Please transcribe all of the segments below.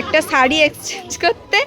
একটা শাড়ি এক্সচেঞ্জ করতে।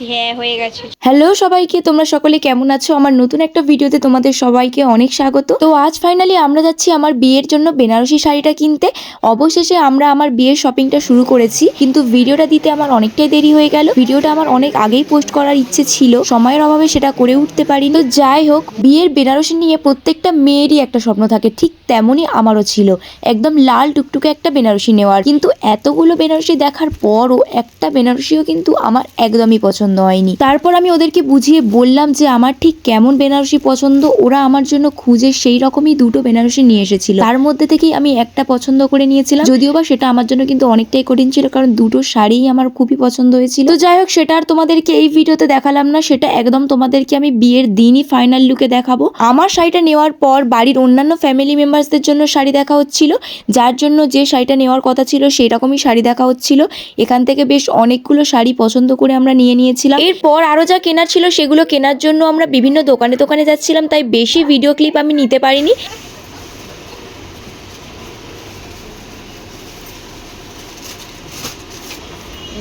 হ্যাঁ হয়ে গেছে। হ্যালো সবাইকে, তোমরা সকলে কেমন আছো? আমার নতুন একটা ভিডিওতে তোমাদের সবাইকে অনেক স্বাগত। তো আজ ফাইনালি আমরা যাচ্ছি আমার বিয়ের জন্য বেনারসি শাড়িটা কিনতে। অবশেষে আমরা আমার বিয়ের শপিংটা শুরু করেছি। কিন্তু ভিডিওটা দিতে আমার অনেকটাই দেরি হয়ে গেল। ভিডিওটা আমার অনেক আগেই পোস্ট করার ইচ্ছে ছিল। সময়ের অভাবে সেটা করে উঠতে পারি তো যাই হোক, বিয়ের বেনারসি নিয়ে প্রত্যেকটা মেয়েরই একটা স্বপ্ন থাকে। ঠিক তেমনই আমারও ছিল। একদম লাল টুকটুকে একটা বেনারসি নেওয়ার। কিন্তু এতগুলো বেনারসি দেখার পরও একটা বেনারসিও কিন্তু আমার একদমই পছন্দ হয়নি। তারপর আমি ওদেরকে বুঝিয়ে বললাম যে আমার ঠিক কেমন বেনারসি পছন্দ, ওরা আমার জন্য খুঁজে সেই রকমই দুটো বেনারসি নিয়ে এসেছিল। তার মধ্যে থেকেই আমি একটা পছন্দ করে নিয়েছিলাম, যদিও বা সেটা আমার জন্য কিন্তু অনেকটাই কঠিন ছিল, কারণ দুটো শাড়িই আমার খুবই পছন্দ হয়েছিল। তো যাই হোক, সেটা আর তোমাদেরকে এই ভিডিওতে দেখালাম না, সেটা একদম তোমাদেরকে আমি বিয়ের দিনই ফাইনাল লুকে দেখাবো। আমার শাড়িটা নেওয়ার পর বাড়ির অন্যান্য ফ্যামিলি মেম্বার্সদের জন্য শাড়ি দেখা হচ্ছিল, যার জন্য যে শাড়িটা নেওয়ার কথা ছিল সেই রকমই শাড়ি দেখা হচ্ছিল। এখান থেকে বেশ অনেকগুলো শাড়ি পছন্দ করে আমরা নিয়ে নিয়েছিলাম। এরপর আরও যা কেনার ছিল সেগুলো কেনার জন্য আমরা বিভিন্ন দোকানে দোকানে যাচ্ছিলাম তাই বেশি ভিডিও ক্লিপ আমি নিতে পারিনি।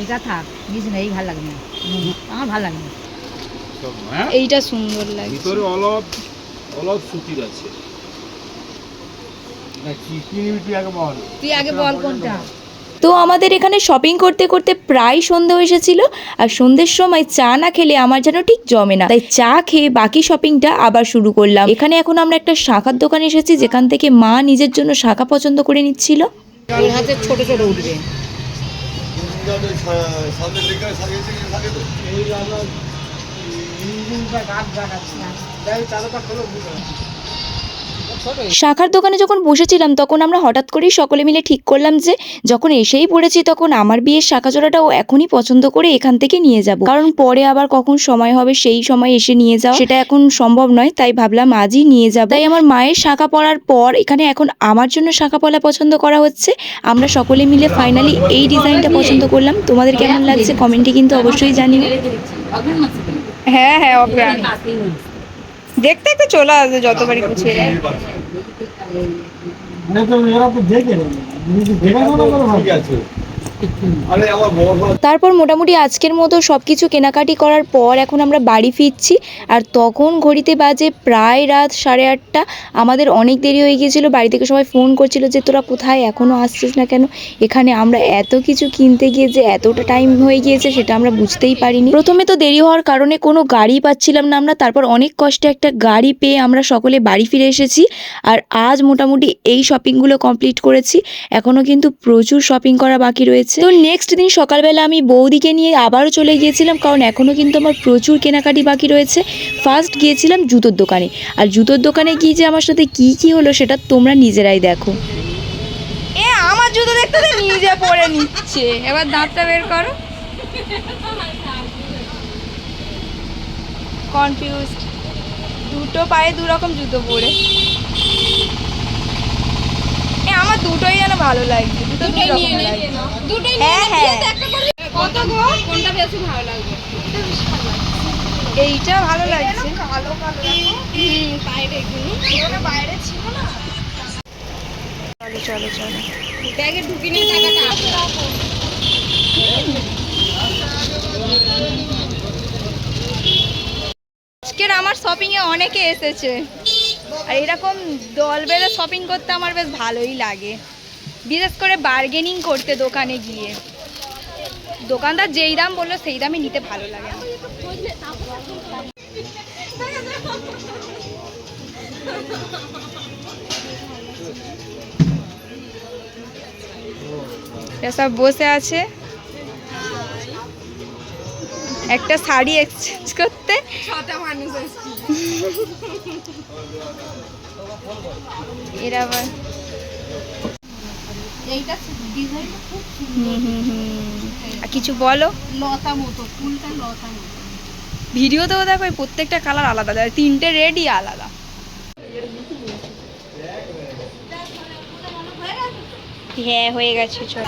এটা থাক বুঝ না এই ভালো লাগে না আমার ভালো লাগে না হ্যাঁ? এইটা সুন্দর লাগে ভিতরে অলপ অলপ সুতির আছে। না, কি কি নিবি তুই আগে বল। তুই আগে বল কোনটা? তো আমাদের এখানে শপিং করতে করতে প্রায় সন্ধে এসেছিল আর সন্ধ্যের সময় চা না খেলে আমার যেন ঠিক জমে না। তাই চা খেয়ে বাকি শপিংটা আবার শুরু করলাম। এখানে এখন আমরা একটা শাখার দোকানে এসেছি যেখান থেকে মা নিজের জন্য শাখা পছন্দ করে নিচ্ছিল। ছোট ছোট উঠবে। শাখার দোকানে যখন বসেছিলাম, তখন আমরা হঠাৎ করেই সকলে মিলে ঠিক করলাম যে, যখন এসেই পড়েছি, তখন আমার বিয়ের শাখা জোড়াটাও এখনই পছন্দ করে এখান থেকে নিয়ে যাব। কারণ পরে আবার কখন সময় হবে, সেই সময় এসে নিয়ে যাওয়া, সেটা এখন সম্ভব নয়, তাই ভাবলাম আজই নিয়ে যাব। তাই আমার মায়ের শাখা পরার পর, এখানে এখন আমার জন্য শাখা পলা পছন্দ করা হচ্ছে। আমরা সকলে মিলে ফাইনালি এই ডিজাইনটা পছন্দ করলাম। তোমাদের কেমন লাগছে? কমেন্টে কিন্তু অবশ্যই জানিও। হ্যাঁ হ্যাঁ দেখতে তো চলে আসবে যতবারই গুছিয়ে দেয় তারপর মোটামুটি আজকের মতো সব কিছু কেনাকাটি করার পর এখন আমরা বাড়ি ফিরছি। আর তখন ঘড়িতে বাজে প্রায় রাত সাড়ে আটটা। আমাদের অনেক দেরি হয়ে গিয়েছিল। বাড়ি থেকে সবাই ফোন করছিল যে, তোরা কোথায়? এখনও আসছিস না কেন? এখানে আমরা এত কিছু কিনতে গিয়ে যে, এতটা টাইম হয়ে গিয়েছে সেটা আমরা বুঝতেই পারিনি। প্রথমে তো দেরি হওয়ার কারণে কোনো গাড়ি পাচ্ছিলাম না আমরা। তারপর অনেক কষ্টে একটা গাড়ি পেয়ে আমরা সকলে বাড়ি ফিরে এসেছি। আর আজ মোটামুটি এই শপিংগুলো কমপ্লিট করেছি। এখনও কিন্তু প্রচুর শপিং করা বাকি রয়েছে। তো নেক্সট দিন সকালবেলা আমি বৌদিকে নিয়ে আবারও চলে গিয়েছিলাম কারণ এখনও কিন্তু আমার প্রচুর কেনাকাটি বাকি রয়েছে। ফার্স্ট গিয়েছিলাম জুতোর দোকানে। আর জুতোর দোকানে গিয়ে যে আমার সাথে কি কি হলো সেটা তোমরা নিজেরাই দেখো। এ আমার জুতো দেখতে তো নিজে পরে নিচ্ছে। এবার দাঁতটা বের করো। কনফিউজড দুটো পায়ে দু রকম জুতো পরে। আমার দুটোই যেন ভালো লাগছে দুটো দুই রকম লাগছে দুটোই হ্যাঁ হ্যাঁ। কত গো? কোনটা বেশি ভালো লাগবে? এইটা ভালো লাগছে। কালো কালো হুম বাইরে এগুলো। বাইরে ছিল না? চলো চলো চলো। ব্যাগে ঢুকি নিয়ে টাকাটা আজকের আমার শপিংয়ে অনেকে এসেছে। আর এরকম দল বেঁধে শপিং করতে আমার বেশ ভালোই লাগে। বিশেষ করে বার্গেনিং করতে দোকানে গিয়ে। দোকানদার যেই দাম বলল সেই দামই নিতে ভালো লাগে। সব বসে আছে। একটা শাড়ি এক্সচেঞ্জ করতে। ছটা মানুষ এসছি এরা আবার কিছু বলো? লতা মতো ফুলটা লতা মতো। ভিডিওতেও দেখো প্রত্যেকটা কালার আলাদা আলাদা তিনটে রেডই আলাদা। হ্যাঁ হয়ে গেছে চল।